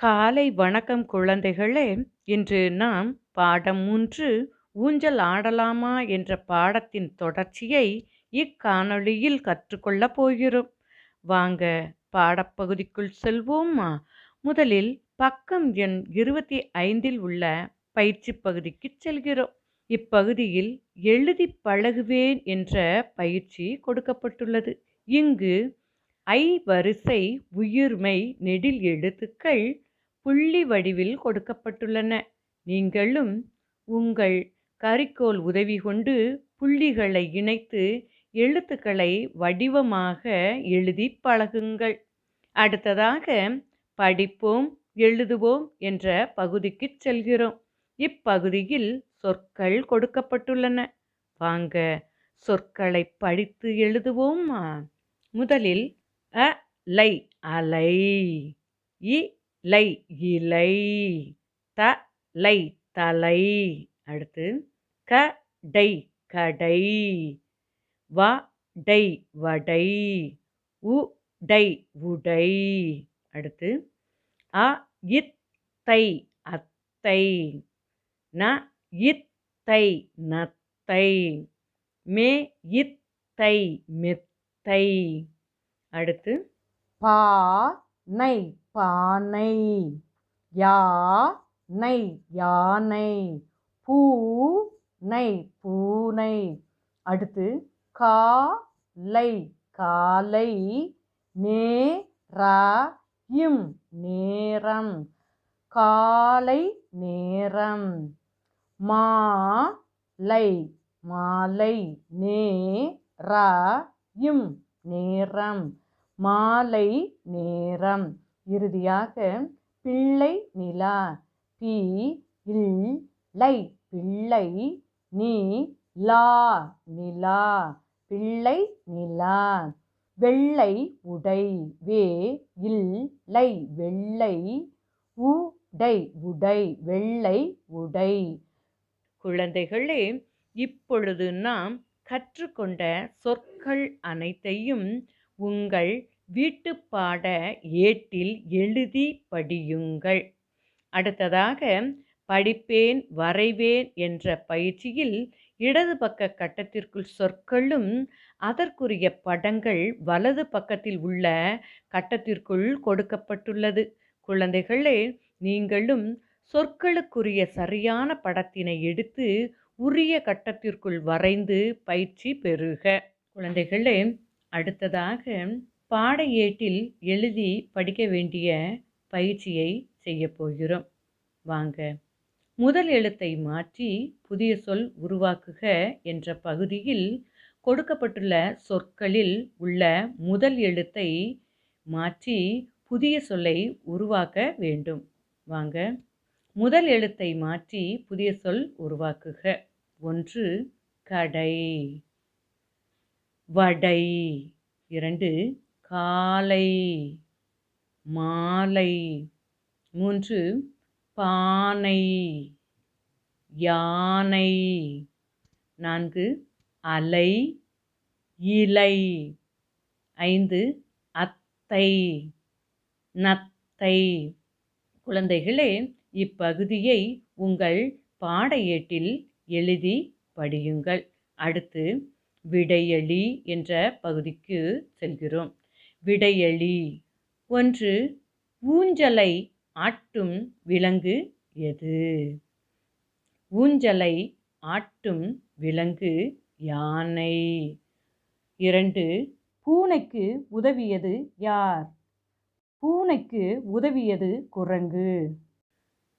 காலை வணக்கம் குழந்தைகளே இன்று நாம் பாடம் மூன்று ஊஞ்சல் ஆடலாமா என்ற பாடத்தின் தொடர்ச்சியை இக்காணொளியில் கற்றுக்கொள்ளப் போகிறோம். வாங்க பாடப்பகுதிக்குள் செல்வோமா? முதலில் பக்கம் எண் இருபத்தி ஐந்தில் உள்ள பயிற்சி பகுதிக்கு செல்கிறோம். இப்பகுதியில் எழுதி பழகுவேன் என்ற பயிற்சி கொடுக்கப்பட்டுள்ளது. இங்கு ஐ வரிசை உயிர்மை நெடில் எழுத்துக்கள் புள்ளி வடிவில் கொடுக்கப்பட்டுள்ளன. நீங்களும் உங்கள் கரிக்கோல் உதவி கொண்டு புள்ளிகளை இணைத்து எழுத்துக்களை வடிவமாக எழுதி பழகுங்கள். அடுத்ததாக படிப்போம் எழுதுவோம் என்ற பகுதிக்கு செல்கிறோம். இப்பகுதியில் சொற்கள் கொடுக்கப்பட்டுள்ளன. வாங்க சொற்களை படித்து எழுதுவோமா? முதலில் அ லை அலை இ லை இலை த லை தலை. அடுத்து க டை கடை. வ டை வடை. உ டை உடை. அடுத்து அ இத்தை அத்தை. ந இத்தை நத்தை. மே இத்தை மெத்தை. அடுத்து பா நை பானை யா நை யானை பூனை பூனை. அடுத்து கா லை காலை நே இம் நேரம் காலை நேரம் மா லை மாலை நே ரா இம் நேரம் மாலை நேரம். இறுதியாக பிள்ளை நிலா. பி இல் லை பிள்ளை நீ லா நிலா. பிள்ளை நிலா. வெள்ளை உடை. வே இல் லை வெள்ளை உடை. உடை. வெள்ளை உடை. குழந்தைகளே இப்பொழுது நாம் கற்றுக்கொண்ட சொற்கள் அனைத்தையும் உங்கள் வீட்டுப்பாட ஏட்டில் எழுதி படியுங்கள். அடுத்ததாக படிப்பேன் வரைவேன் என்ற பயிற்சியில் இடது பக்க கட்டத்திற்குள் சொற்களும் அதற்குரிய படங்கள் வலது பக்கத்தில் உள்ள கட்டத்திற்குள் கொடுக்கப்பட்டுள்ளது. குழந்தைகளே நீங்களும் சொற்களுக்குரிய சரியான படத்தினை எடுத்து உரிய கட்டத்திற்குள் வரைந்து பயிற்சி பெறுக. குழந்தைகளே அடுத்ததாக பாட ஏட்டில் எழுதி படிக்க வேண்டிய பயிற்சியை செய்யப்போகிறோம் வாங்க. முதல் எழுத்தை மாற்றி புதிய சொல் உருவாக்குக என்ற பகுதியில் கொடுக்கப்பட்டுள்ள சொற்களில் உள்ள முதல் எழுத்தை மாற்றி புதிய சொல்லை உருவாக்க வேண்டும். வாங்க. முதல் எழுத்தை மாற்றி புதிய சொல் உருவாக்குக. ஒன்று கடை. வடை. இரண்டு காலை மாலை. மூன்று பானை யானை. நான்கு அலை இலை. ஐந்து அத்தை நத்தை. குழந்தைகளே இப்பகுதியை உங்கள் பாட ஏட்டில் எழுதி படியுங்கள். அடுத்து விடையளி என்ற பகுதிக்கு செல்கிறோம். விடையளி ஒன்று ஊஞ்சலை ஆட்டும் விலங்கு எது? ஊஞ்சலை ஆட்டும் விலங்கு யானை? இரண்டு பூனைக்கு உதவியது யார்? பூனைக்கு உதவியது குரங்கு.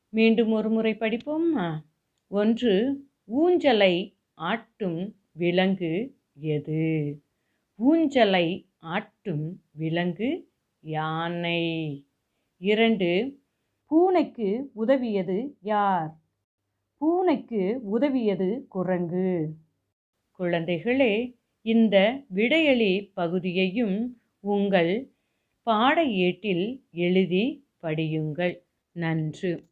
மீண்டும் ஒரு முறை படிப்போமா. ஒன்று ஊஞ்சலை ஆட்டும் விலங்கு எது? ஊஞ்சலை ஆட்டும் விலங்கு யானை. இரண்டு பூனைக்கு உதவியது யார்? பூனைக்கு உதவியது குரங்கு. குழந்தைகளே இந்த விடையளி பகுதியையும் உங்கள் பாட ஏட்டில் எழுதி படியுங்கள். நன்று.